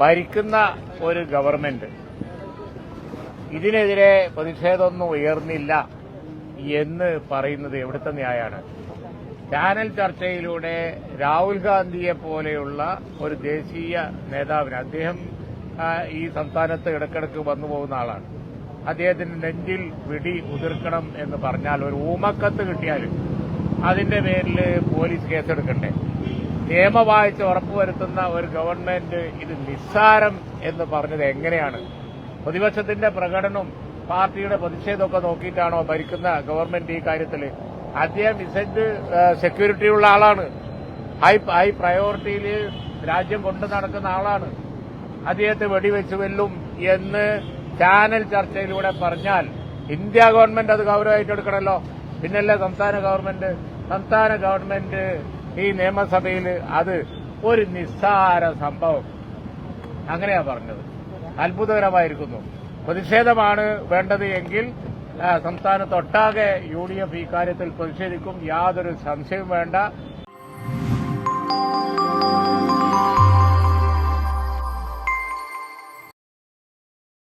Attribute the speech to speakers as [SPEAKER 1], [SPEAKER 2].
[SPEAKER 1] ഭരിക്കുന്ന ഒരു ഗവൺമെന്റ് ഇതിനെതിരെ പ്രതിഷേധമൊന്നും ഉയർന്നില്ല എന്ന് പറയുന്നത് എവിടുത്തെ ന്യായമാണ്? ചാനൽ ചർച്ചയിലൂടെ രാഹുൽ ഗാന്ധിയെ പോലെയുള്ള ഒരു ദേശീയ നേതാവിന് അദ്ദേഹം ഈ സംസ്ഥാനത്ത് ഇടക്കിടക്ക് വന്നു പോകുന്ന ആളാണ്. അദ്ദേഹത്തിന് നെഞ്ചിൽ വിടി ഉതിർക്കണം എന്ന് പറഞ്ഞാൽ ഒരു ഊമക്കത്ത് കിട്ടിയാൽ അതിന്റെ പേരിൽ പോലീസ് കേസെടുക്കണ്ടേ? നിയമവാഴ്ച ഉറപ്പുവരുത്തുന്ന ഒരു ഗവൺമെന്റ് ഇത് നിസ്സാരം എന്ന് പറഞ്ഞത് എങ്ങനെയാണ്? പ്രതിപക്ഷത്തിന്റെ പ്രകടനവും പാർട്ടിയുടെ പ്രതിഷേധമൊക്കെ നോക്കിയിട്ടാണോ ഭരിക്കുന്ന ഗവൺമെന്റ് ഈ കാര്യത്തിൽ അദ്ദേഹം ഇസഡ് സെക്യൂരിറ്റിയുള്ള ആളാണ്. ഹൈ ഹൈ പ്രയോറിറ്റിയിൽ രാജ്യം കൊണ്ടു നടക്കുന്ന ആളാണ്. അദ്ദേഹത്തെ വെടിവെച്ച് വെല്ലും എന്ന് ചാനൽ ചർച്ചയിലൂടെ പറഞ്ഞാൽ ഇന്ത്യ ഗവൺമെന്റ് അത് ഗൗരവമായിട്ട് എടുക്കണമല്ലോ പിന്നല്ലേ സംസ്ഥാന ഗവൺമെന്റ്? സംസ്ഥാന ഗവൺമെന്റ് ഈ നിയമസഭയിൽ അത് ഒരു നിസ്സാര സംഭവം. അങ്ങനെയാ പറഞ്ഞത്. അത്ഭുതകരമായിരിക്കുന്നു. പ്രതിഷേധമാണ് വേണ്ടത് എങ്കിൽ സംസ്ഥാനത്തൊട്ടാകെ യു ഡി എഫ് ഇക്കാര്യത്തിൽ പ്രതിഷേധിക്കും. യാതൊരു സംശയവും വേണ്ട.